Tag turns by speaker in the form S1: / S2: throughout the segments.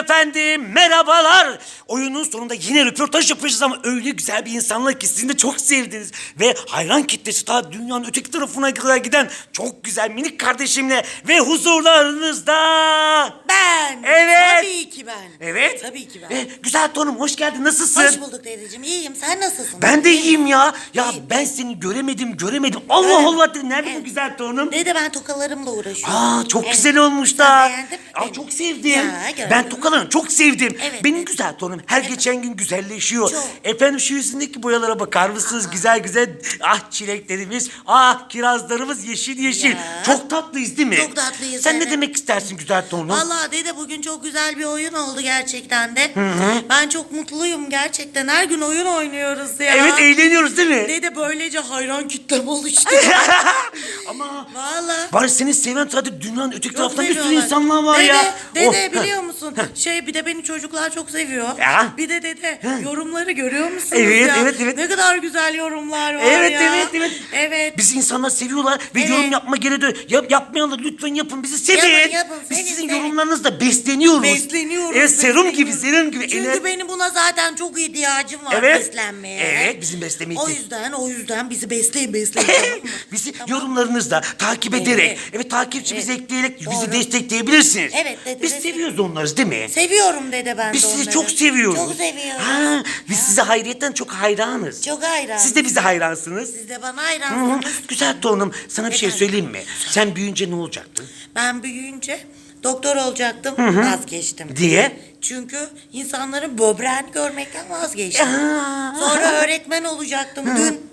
S1: efendim, merhabalar. Oyunun sonunda yine röportaj yapacağız ama öyle güzel bir insanlar ki sizin de çok sevdiniz. Ve hayran kitlesi ta dünyanın öteki tarafına kadar giden çok güzel minik kardeşimle ve huzurlarınızda.
S2: Ben.
S1: Evet.
S2: Tabii ki ben.
S1: Evet.
S2: Tabii ki ben.
S1: Ve güzel tonum hoş geldin, nasılsın?
S2: Hoş bulduk dedeciğim. İyiyim. Sen nasılsın?
S1: Ben de iyiyim ya. Ya
S2: İyiyim.
S1: ben seni göremedim, göremedim. Allah
S2: Öyle mi?
S1: Allah dedim. Nerede bu
S2: Evet.
S1: güzel torunum?
S2: Dede ben tokalarımla uğraşıyorum.
S1: Aa çok
S2: Evet.
S1: güzel olmuş da.
S2: Sen beğendin mi?
S1: Aa,
S2: Evet.
S1: çok sevdim.
S2: Ya, gördün
S1: ben
S2: mü?
S1: tokalarını çok sevdim.
S2: Evet,
S1: Benim güzel torunum her geçen gün güzelleşiyor.
S2: Çok.
S1: Efendim şu yüzündeki boyalara bakar mısınız? Güzel güzel. Ah çileklerimiz, ah kirazlarımız yeşil yeşil.
S2: Ya.
S1: Çok tatlıyız değil mi?
S2: Çok tatlıyız,
S1: Sen ne
S2: evet.
S1: demek istersin güzel torunum?
S2: Vallahi dede bugün çok güzel bir oyun oldu gerçekten de. Ben çok mutluyum gerçekten. Her gün oyun oynuyoruz ya.
S1: Evet eğleniyoruz değil mi?
S2: Dede böylece hayran kitlem oluştu.
S1: Ama
S2: Vallahi.
S1: bari seni seven sadece dünyanın öteki tarafında bir sürü
S2: seviyorlar.
S1: insanlar var
S2: dede,
S1: ya.
S2: Dede
S1: Oh,
S2: biliyor musun? Şey bir de beni çocuklar çok seviyor.
S1: Ya.
S2: Bir de dede yorumları görüyor musunuz
S1: Evet,
S2: ya?
S1: evet, evet.
S2: Ne kadar güzel yorumlar var
S1: Evet
S2: ya.
S1: evet evet.
S2: Evet.
S1: Bizi insanlar seviyorlar ve
S2: Evet.
S1: yorum yapma gereği de yap, yapmayanlar lütfen yapın bizi sevin.
S2: Yapın, yapın,
S1: Biz
S2: sevin,
S1: sizin
S2: sevin.
S1: yorumlarınızla besleniyoruz.
S2: Besleniyoruz.
S1: Evet serum gibi serum gibi.
S2: Çünkü
S1: Ener-
S2: benim buna zaten çok ihtiyacım var
S1: Evet.
S2: beslenmeye.
S1: Evet, bizim beslemeye
S2: O
S1: ihtiyaç-
S2: yüzden o yüzden bizi besleyin besleyin. tamam mı?
S1: bizi
S2: Tamam.
S1: yorumlarınızla takip ederek, evet,
S2: Evet.
S1: takipçimizi
S2: Evet.
S1: ekleyerek bizi
S2: Doğru.
S1: destekleyebilirsiniz.
S2: Evet, dede,
S1: Biz
S2: destek-
S1: seviyoruz onları değil mi?
S2: Seviyorum dede ben
S1: Biz
S2: de
S1: sizi
S2: onları.
S1: çok seviyoruz.
S2: Çok seviyorum.
S1: Ha, biz size hayriyetten çok hayranız.
S2: Çok hayran.
S1: Siz de bize hayransınız.
S2: Siz de bana
S1: Hı hı.
S2: hayransınız.
S1: Güzel torunum sana bir şey söyleyeyim mi? Sen büyüyünce ne olacaktın?
S2: Ben büyüyünce doktor olacaktım vazgeçtim.
S1: Diye?
S2: Çünkü insanların böbreğini görmekten vazgeçtim. Sonra öğretmen olacaktım dün.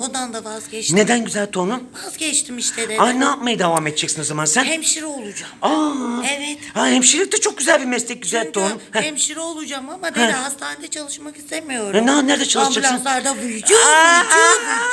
S2: Ondan da vazgeçtim.
S1: Neden güzel torunum?
S2: Vazgeçtim işte dede.
S1: Ay ne yapmaya devam edeceksin o zaman sen?
S2: Hemşire olacağım.
S1: Aa.
S2: Evet.
S1: Ha, hemşirelik de çok güzel bir meslek güzel
S2: Çünkü
S1: torunum. Heh.
S2: hemşire olacağım ama dede hastanede çalışmak istemiyorum.
S1: E, ne- nerede çalışacaksın?
S2: Ambulanslarda vücu
S1: Aa,
S2: vücu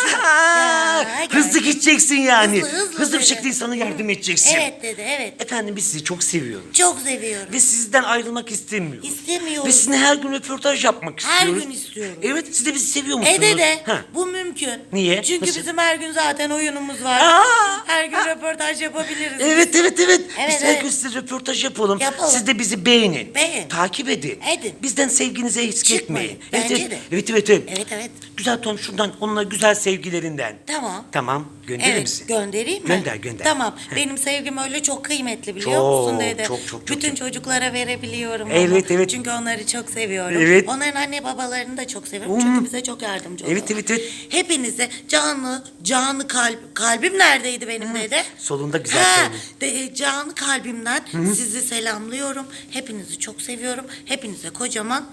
S2: vücu.
S1: aa,
S2: Ya,
S1: Hızlı
S2: gel.
S1: gideceksin yani.
S2: Hızlı, hızlı
S1: bir
S2: dedi.
S1: şekilde insana yardım edeceksin.
S2: Evet dede evet.
S1: Efendim biz sizi çok seviyoruz.
S2: Çok seviyorum.
S1: Ve sizden ayrılmak istemiyoruz.
S2: İstemiyorum.
S1: Ve sizinle her gün röportaj yapmak
S2: Her
S1: istiyoruz.
S2: gün istiyorum.
S1: Evet siz de bizi seviyor musunuz?
S2: E dede
S1: Ha.
S2: bu mümkün.
S1: Niye?
S2: Çünkü
S1: Nasıl?
S2: bizim her gün zaten oyunumuz var.
S1: Aa!
S2: Her gün röportaj yapabiliriz.
S1: Evet evet evet.
S2: Evet,
S1: Biz her
S2: evet.
S1: gün size röportaj yapalım.
S2: Yapalım.
S1: Siz de bizi beğenin.
S2: Beğen.
S1: Takip edin.
S2: Edin.
S1: Bizden sevginizi eksik
S2: Çıkmayın.
S1: etmeyin.
S2: Bence
S1: evet,
S2: de.
S1: Evet evet evet.
S2: Evet evet.
S1: Güzel Tom şuradan onunla güzel sevgilerinden.
S2: Tamam.
S1: Tamam gönderir
S2: Evet
S1: misin?
S2: göndereyim mi?
S1: Gönder, gönder.
S2: Tamam. Benim sevgim öyle çok kıymetli biliyor
S1: Çok,
S2: musun dede?
S1: çok, çok, çok,
S2: Bütün
S1: çok.
S2: çocuklara verebiliyorum onu.
S1: Evet, evet.
S2: Çünkü onları çok seviyorum.
S1: Evet.
S2: Onların anne babalarını da çok seviyorum.
S1: Hmm.
S2: Çünkü bize çok yardımcı
S1: Evet,
S2: oluyorlar.
S1: evet, evet.
S2: Hepinize canlı, canlı kalp, kalbim neredeydi benim dede?
S1: Solunda güzel
S2: Ha, de, canlı kalbimden sizi selamlıyorum. Hepinizi çok seviyorum. Hepinize kocaman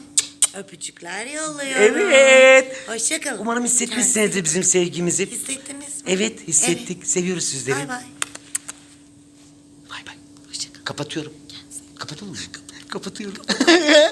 S2: öpücükler yolluyorum.
S1: Evet.
S2: Hoşçakalın.
S1: Umarım hissetmişsinizdir bizim sevgimizi.
S2: Hissettiniz mi?
S1: Evet hissettik. Seviyoruz sizleri.
S2: Bay bay.
S1: Bay bay. Kapatıyorum. Kapatalım mı? Kapatıyorum.